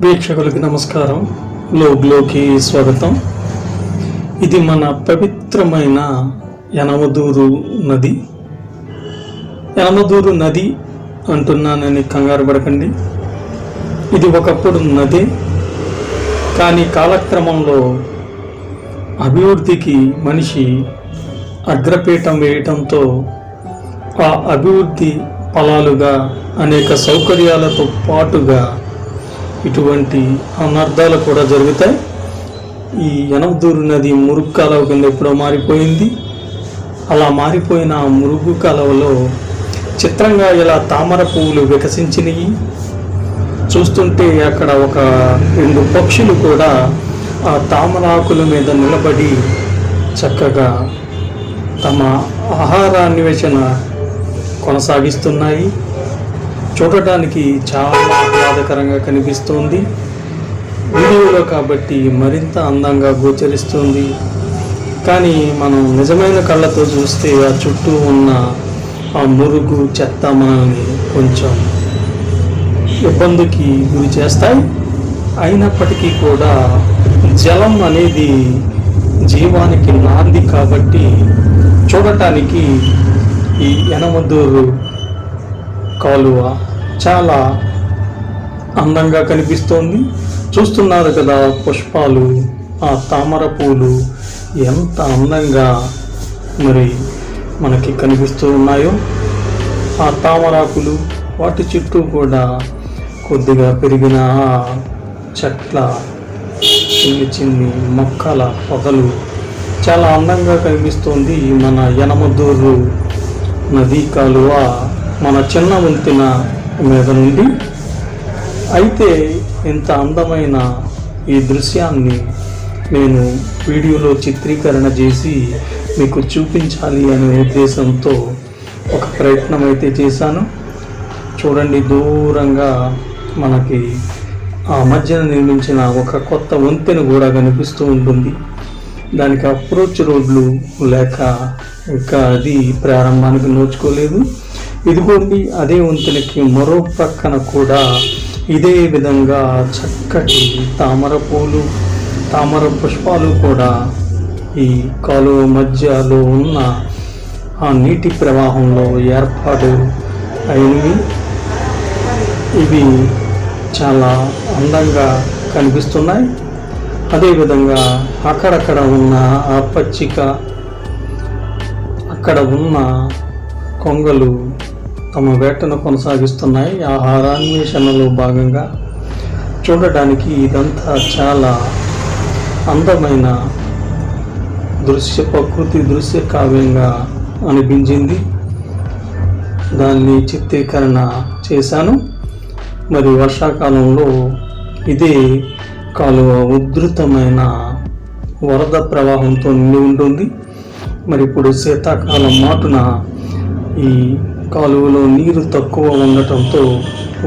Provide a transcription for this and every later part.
వీక్షకులకి నమస్కారం. లోగ్లోకి స్వాగతం. ఇది మన పవిత్రమైన యనమదూరు నది. యనమదూరు నది అంటున్నానని కంగారు పడకండి. ఇది ఒకప్పుడు నదే కానీ కాలక్రమంలో అభివృద్ధికి మనిషి అగ్రపీఠం వేయటంతో ఆ అభివృద్ధి ఫలాలుగా అనేక సౌకర్యాలతో పాటుగా ఇటువంటి అనర్థాలు కూడా జరుగుతాయి. ఈ యనమదూరు నది మురుగు కాలువ కింద ఎప్పుడో మారిపోయింది. అలా మారిపోయిన ఆ మురుగు కాలువలో చిత్రంగా ఇలా తామర పువ్వులు వికసించినవి చూస్తుంటే అక్కడ ఒక రెండు పక్షులు కూడా ఆ తామరాకుల మీద నిలబడి చక్కగా తమ ఆహారాన్వేషణ కొనసాగిస్తున్నాయి. చూడటానికి చాలా ఆహ్లాదకరంగా కనిపిస్తుంది. వీడియోలో కాబట్టి మరింత అందంగా గోచరిస్తుంది. కానీ మనం నిజమైన కళ్ళతో చూస్తే ఆ చుట్టూ ఉన్న ఆ మురుగు చెత్త మనల్ని కొంచెం ఇబ్బందికి గురి చేస్తాయి. అయినప్పటికీ కూడా జలం అనేది జీవానికి నాంది కాబట్టి చూడటానికి ఈ యనమదూరు కాలువ చాలా అందంగా కనిపిస్తోంది. చూస్తున్నారు కదా పుష్పాలు ఆ తామర పూలు ఎంత అందంగా మరి మనకి కనిపిస్తూ ఉన్నాయో. ఆ తామరాకులు వాటి చుట్టూ కూడా కొద్దిగా పెరిగిన ఆ చెట్ల చిన్ని చిన్ని మొక్కల పొదలు చాలా అందంగా కనిపిస్తోంది. మన యనమదూరు నదీ కాలువ మన చిన్న వంతెన మీద నుండి. అయితే ఇంత అందమైన ఈ దృశ్యాన్ని నేను వీడియోలో చిత్రీకరణ చేసి మీకు చూపించాలి అనే ఉద్దేశంతో ఒక ప్రయత్నం అయితే చేశాను. చూడండి దూరంగా మనకి ఆ మధ్యన నిర్మించిన ఒక కొత్త వంతెన కూడా కనిపిస్తూ ఉంటుంది. దానికి అప్రోచ్ రోడ్లు లేక ఇంకా అది ప్రారంభానికి నోచుకోలేదు. ఇదిగోండి అదే వంతెనకి మరో ప్రక్కన కూడా ఇదే విధంగా చక్కటి తామర పూలు తామర పుష్పాలు కూడా ఈ కాలువ మధ్యలో ఉన్న ఆ నీటి ప్రవాహంలో ఏర్పాటు అయినవి. ఇవి చాలా అందంగా కనిపిస్తున్నాయి. అదేవిధంగా అక్కడక్కడ ఉన్న ఆ పచ్చిక అక్కడ ఉన్న కొంగలు తమ వేటను కొనసాగిస్తున్నాయి. ఆహారాన్వేషణలో భాగంగా చూడడానికి ఇదంతా చాలా అందమైన దృశ్య ప్రకృతి దృశ్య కావ్యంగా అనిపించింది. దాన్ని చిత్రీకరణ చేశాను. మరి వర్షాకాలంలో ఇదే కాలువ ఉధృతమైన వరద ప్రవాహంతో నిండి ఉంటుంది. మరి ఇప్పుడు శీతాకాలం మాటున ఈ కాలువలో నీరు తక్కువ ఉండటంతో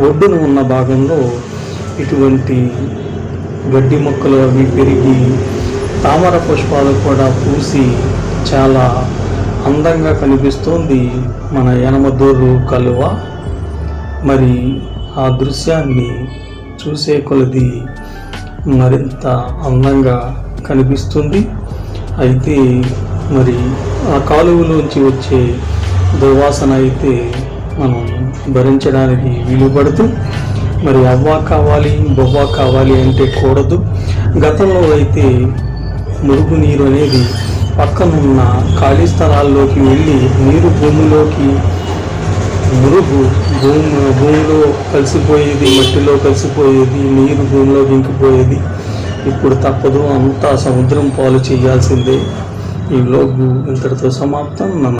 ఒడ్డున ఉన్న భాగంలో ఇటువంటి గడ్డి మొక్కలు అవి పెరిగి తామర పుష్పాలు కూడా పూసి చాలా అందంగా కనిపిస్తోంది మన యనమదూరు కలువ. మరి ఆ దృశ్యాన్ని చూసే కొలది మరింత అందంగా కనిపిస్తుంది. అయితే మరి ఆ కాలువలోంచి వచ్చే దుర్వాసన అయితే మనం భరించడానికి వీలుపడుతూ మరి అవ్వా కావాలి బొవ్వా కావాలి అంటే కూడదు. గతంలో అయితే మురుగు నీరు అనేది పక్కనున్న ఖాళీ స్థలాల్లోకి వెళ్ళి నీరు భూమిలోకి మురుగు భూమి భూమిలో కలిసిపోయేది మట్టిలో కలిసిపోయేది నీరు భూమిలో ఇంకిపోయేది. ఇప్పుడు తప్పదు అంతా సముద్రం పాలు చేయాల్సిందే. ఈ లోగు ఇంతటితో సమాప్తం. నన్ను